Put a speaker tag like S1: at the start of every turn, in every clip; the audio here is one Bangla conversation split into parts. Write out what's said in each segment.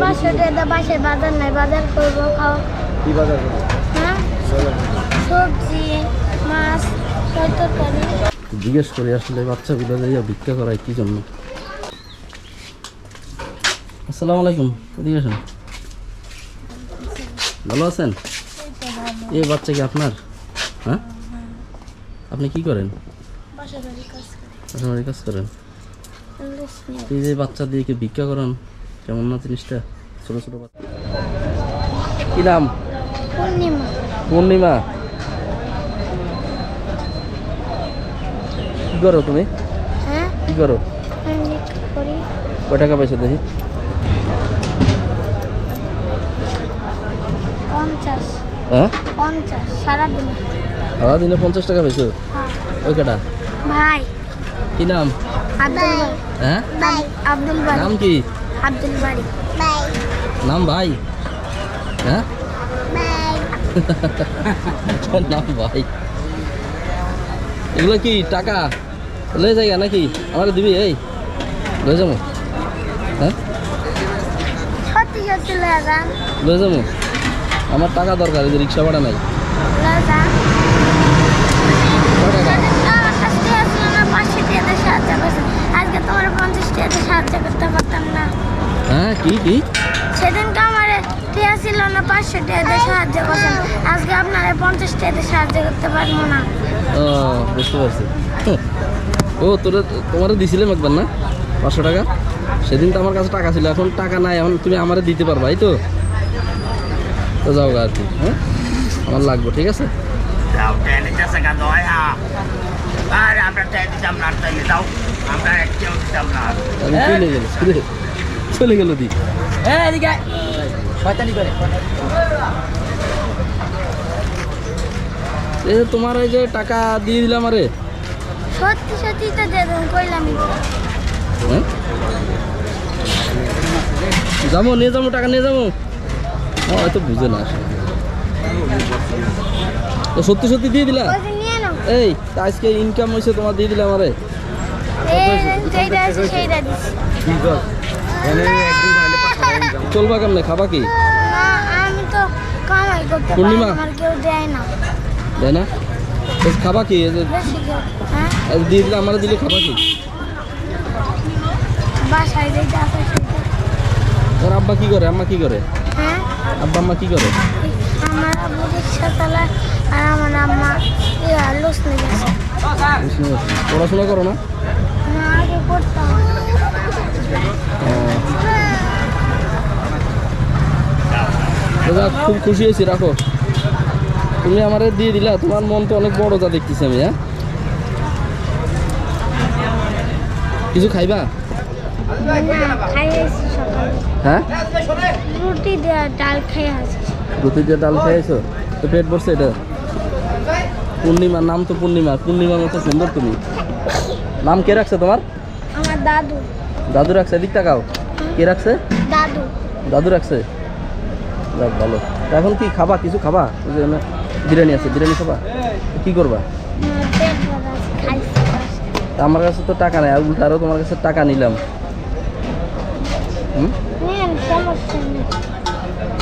S1: পাঁচশো টাকা বাসায় বাজার নাই বাজার করব খাও
S2: কি বাজার করব?
S1: হ্যাঁ? সবজি মাছ তরকারি।
S3: জিজ্ঞেস করে আসলে যাইয়া ভিক্ষা করায় কি জন্য? আসসালামু আলাইকুম এদিকে আসেন। ভালো আছেন? এই বাচ্চা কি আপনার? হ্যাঁ? আপনি কি করেন?
S1: বাসা বাড়ি কাজ
S3: করেন? এই যে বাচ্চা দিয়ে কি ভিক্ষা করান? কেমন না জিনিসটা? ছোট ছোট কি নাম?
S1: পূর্ণিমা।
S3: কি করো তুমি?
S1: হ্যাঁ?
S3: কি করো? কয় টাকা পাইছো দেখি। হ্যাঁ?
S1: সারাদিনে।
S3: পঞ্চাশ টাকা পাইছো?
S1: হ্যাঁ।
S3: ওই কটা?
S1: ভাই।
S3: কি নাম?
S1: আব্দুল
S3: হ্যাঁ?
S1: আব্দুল
S3: নাম কি?
S1: আব্দুল বাড়ি ভাই
S3: নাম ভাই? হ্যাঁ?
S1: ভাই
S3: নাম ভাই। এগুলো কি টাকা? লয়ে যাই নাকি? আমার দিবি এই? লয়ে যাব। হ্যাঁ?
S1: লয়ে
S3: যাব। আমার টাকা দরকার এই যে রিক্সা ভাড়া নাই। টাকা
S1: আজকে তোমার পঞ্চাশ টাকাতে সাহায্য করতে পারতাম না।
S3: হ্যাঁ কি কি?
S1: সেদিনকে আমার টিয়া ছিল না পাঁচশো টাকাতে সাহায্য করছেন। আজকে আপনারা পঞ্চাশ টাকাতে সাহায্য করতে পারব না।
S3: ও বুঝতে পারছি। ও তোরা তোমারে দিছিলাম একবার না? পাঁচশো টাকা? সেদিন তো আমার কাছে টাকা ছিল এখন টাকা নাই এখন তুমি আমারে দিতে পারবা এই তো? তো যাও গা আর কি হ্যাঁ? আমার লাগবো ঠিক আছে?
S4: আমরা
S3: চলে গেল দি।
S2: শয়তানি করে।
S3: এই যে তোমার এই যে টাকা দিয়ে দিলাম আরে।
S1: সত্যি সত্যি তো কইলাম
S3: হ্যাঁ? যাব নিয়ে যাব টাকা নিয়ে যাব। হয়তো বুঝে না আসলে। সত্যি সত্যি দিয়ে দিলা?
S1: ওই যে নিয়ে নাও।
S3: এই আজকে ইনকাম হয়েছে তোমার দিয়ে দিলাম আরে। চলবা কেমনে? খাবা কি? পূর্ণিমা?
S1: দেয় না।
S3: খাবা কি?
S1: হ্যাঁ?
S3: দিয়ে দিলে আমার দিলে খাবা কি? তোর আব্বা কি করে? আম্মা কি করে?
S1: হ্যাঁ?
S3: আব্বা আম্মা কি করে?
S1: আমার আব্বু রিক্সা চালায় আর আমার আম্মা।
S3: পড়াশোনা করো না?
S1: না আগে করতাম
S3: যাক, খুব খুশি হয়েছি রাখো। তুমি আমারে দিয়ে দিলা তোমার মন তো অনেক বড় যা দেখতেছি আমি হ্যাঁ? কিছু খাইবা? হ্যাঁ?
S1: রুটি ডাল খাই
S3: রুটি দিয়ে ডাল খেয়েছো তো পেট ভরছে এটা? পূর্ণিমা নাম তো পূর্ণিমা পূর্ণিমার মতো সুন্দর তুমি। নাম কে রাখছে তোমার?
S1: আমার দাদু।
S3: দাদু রাখছে এদিক তাকাও। কে রাখছে?
S1: দাদু।
S3: দাদু রাখছে? যাক ভালো। এখন কি খাবা? কিছু খাবা? বিরিয়ানি আছে, বিরিয়ানি খাবা? কি করবা?
S1: আমার
S3: কাছে তো টাকা নেই, আর তোমার কাছে টাকা নিলাম।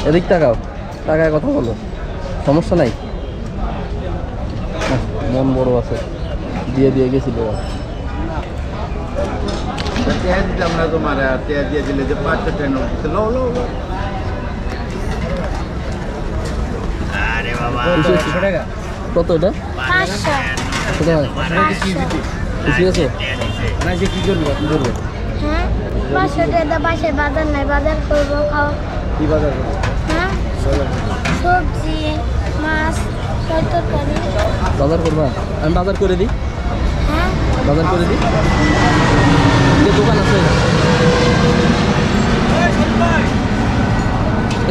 S3: এদিক টাকাও টাকায় কথা বলো। সমস্যা নাই? মন বড় আছে। দিয়ে দিয়ে গেছিল।
S2: দিতাম না তোমার দিয়ে দিলে যে পাঁচশো ট্রেন লো লো লো
S4: আরে বাবা
S2: টাকা
S3: কত এটা?
S1: পাঁচশো।
S3: কত হয়
S1: পাঁচশো।
S3: খুশি আছো।
S2: না যে কি করব?
S3: কি করবে?
S1: হ্যাঁ? পাঁচশো টাকা বাসায় বাজার নাই বাজার করব খাও
S2: কি বাজার করব?
S1: হ্যাঁ? সবজি মাছ
S3: বাজার করবা? আমি বাজার করে দিই।
S1: হ্যাঁ?
S3: বাজার করে দিই যে দোকান আছে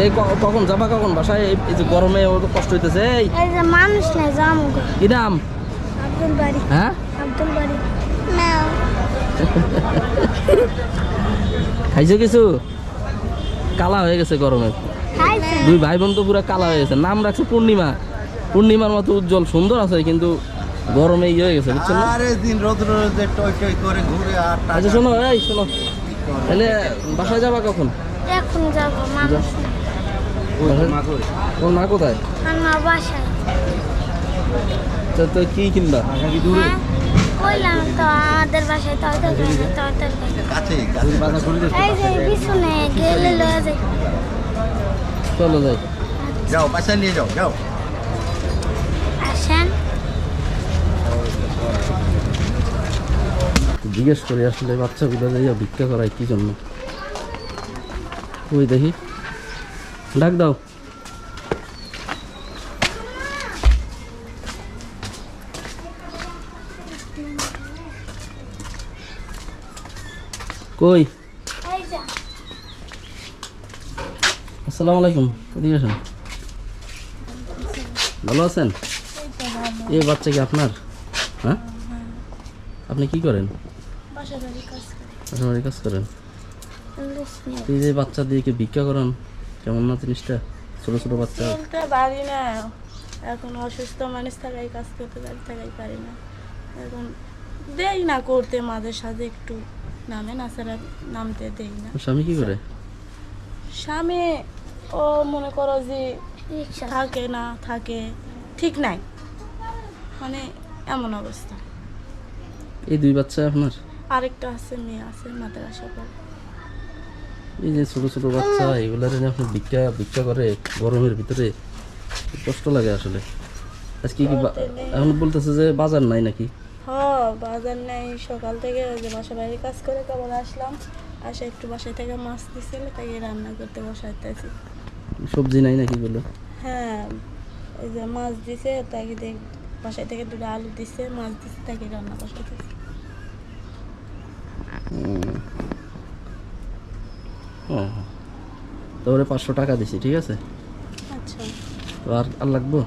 S3: এই কখন যাবা কখন বাসায়? এই যে গরমে ও তো কষ্ট হইতেছে এই।
S1: এই যে মানুষ নাই যাম
S3: কি নাম?
S1: আব্দুল বাড়ি
S3: হ্যাঁ?
S1: আব্দুল বাড়ি না
S3: খাইছো কিছু? কালা হয়ে গেছে গরমে। দুই ভাই বোন তো পুরো কালা হয়ে গেছে। নাম রাখছে পূর্ণিমা। পূর্ণিমার মতো উজ্জ্বল সুন্দর আছে কিন্তু গরমে ইয়ে হয়ে গেছে বুঝছেন না?
S2: আরে দিন রোদ রোদে টই টই করে ঘুরে আর
S3: আচ্ছা শোনো এই শোনো। তাহলে বাসায় যাবা কখন?
S1: এখন এখন যাব মানুষ
S3: তোর মা কোথায়?
S1: আমার বাসায়।
S3: তো তো কি কিনবা?
S1: হ্যাঁ কইলাম তো আমাদের বাসায় তরকারি তরকারি
S2: কাছেই কাছে
S1: এই যে পিছনে গেলে লয়ে যাই।
S3: চলো যাই।
S2: যাও বাসায় নিয়ে যাও যাও।
S1: আসেন।
S3: জিজ্ঞেস করি আসলে বাচ্চাগুলো যাইয়া ভিক্ষা করায় কি জন্য? ওই দেখি। ডাক দাও। কই? আসসালামু আলাইকুম এদিকে আসেন। ভালো আছেন? এই বাচ্চা কি আপনার? হ্যাঁ? আপনি কি করেন?
S1: বাসা বাড়ি কাজ
S3: করেন? এই যে বাচ্চা দিয়ে কি ভিক্ষা করান। কেমন না জিনিসটা ছোট ছোট বাচ্চা।
S5: চলতে পারি না। এখন অসুস্থ মানুষ থাকাই কাজ করতে পারি থাকাই পারি না। এখন দেই না করতে মাঝে সাঝে একটু নামে না ছাড়া নামতে দেই না।
S3: স্বামী কি করে?
S5: স্বামী ও মনে করো যে থাকে না থাকে ঠিক নাই। মানে এমন অবস্থা।
S3: এই দুই বাচ্চা আপনার?
S5: আরেকটা আছে মেয়ে আছে মাদ্রাসা পড়ে।
S3: এই যে ছোট ছোট বাচ্চা এগুলার যে আপনি ভিক্ষা ভিক্ষা করে গরমের ভিতরে কষ্ট লাগে আসলে। আজকে কি এখন বলতেছে যে বাজার নাই নাকি?
S5: হ বাজার নেই। সকাল থেকে ওই যে বাসা বাড়ির কাজ করে কেবল আসলাম? আসে একটু বাসায় থেকে মাছ দিছিল তাই রান্না করতে বসাইতেছি।
S3: সবজি নাই নাকি বলে?
S5: হ্যাঁ ওই যে মাছ দিছে তাকে দেখ বাসায় থেকে দুটো আলু দিছে মাছ দিছে তাকে রান্না বসাইতেছি।
S3: তারপরে পাঁচশো টাকা দিছি ঠিক আছে?
S5: আচ্ছা।
S3: তো আর আর লাগবো?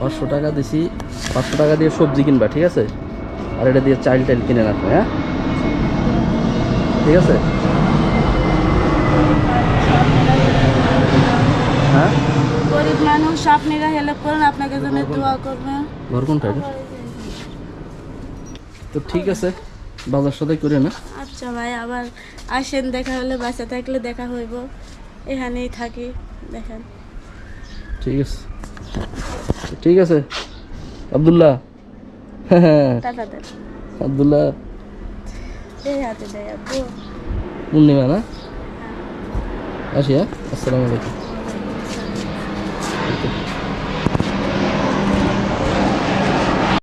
S3: পাঁচশো টাকা দিছি পাঁচশো টাকা দিয়ে সবজি কিনবা ঠিক আছে? আর এটা দিয়ে চাইল টাইল কিনে রাখবে হ্যাঁ? ঠিক আছে? হ্যাঁ?
S5: গরিব মানুষ আপনারা হেল্প করেন আপনাকে জন্য দোয়া করবেন।
S3: ঘর কোনটা তো ঠিক আছে। বাজার সদাই করে না?
S5: আচ্ছা ভাই আবার আসেন দেখা হলে বাসা থাকলে দেখা হইব। এখানেই থাকি দেখেন।
S3: ঠিক আছে। ঠিক আছে। আব্দুল্লাহ। হ্যাঁ আবদুল্লাহ। পূর্ণিমা না? আসি হ্যাঁ? আসসালামু আলাইকুম।